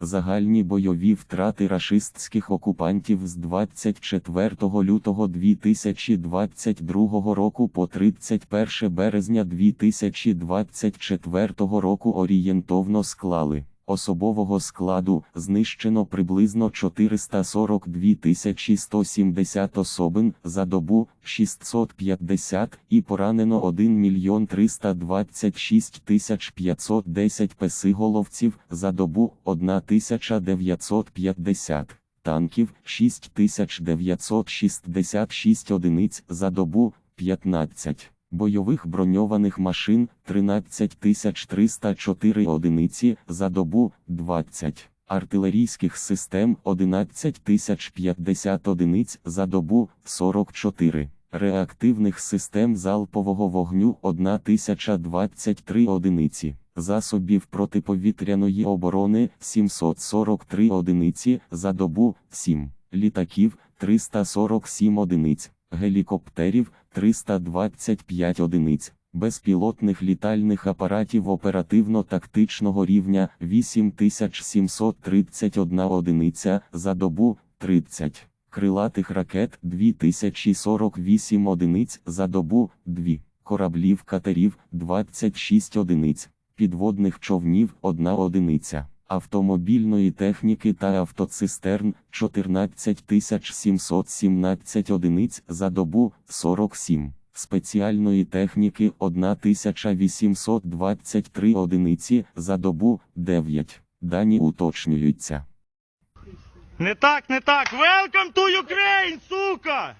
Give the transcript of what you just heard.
Загальні бойові втрати рашистських окупантів з 24 лютого 2022 року по 31 березня 2024 року орієнтовно склали. Особового складу знищено приблизно 442 170 особин за добу 650 і поранено 1 мільйон 326 510 песиголовців за добу 1950 танків 6966 одиниць за добу 15 бойових броньованих машин 13304 одиниці за добу 20 артилерійських систем 11050 одиниць за добу 44 реактивних систем залпового вогню 1023 одиниці засобів протиповітряної оборони 743 одиниці за добу 7 літаків 347 одиниць гелікоптерів 325 одиниць, безпілотних літальних апаратів оперативно-тактичного рівня 8731 одиниця за добу 30, крилатих ракет 2048 одиниць за добу 2, кораблів катерів 26 одиниць, підводних човнів 1 одиниця автомобільної техніки та автоцистерн 14 717 одиниць за добу 47, спеціальної техніки 1823 одиниці за добу 9. Дані уточнюються. Не так, не так. Welcome to Ukraine, сука!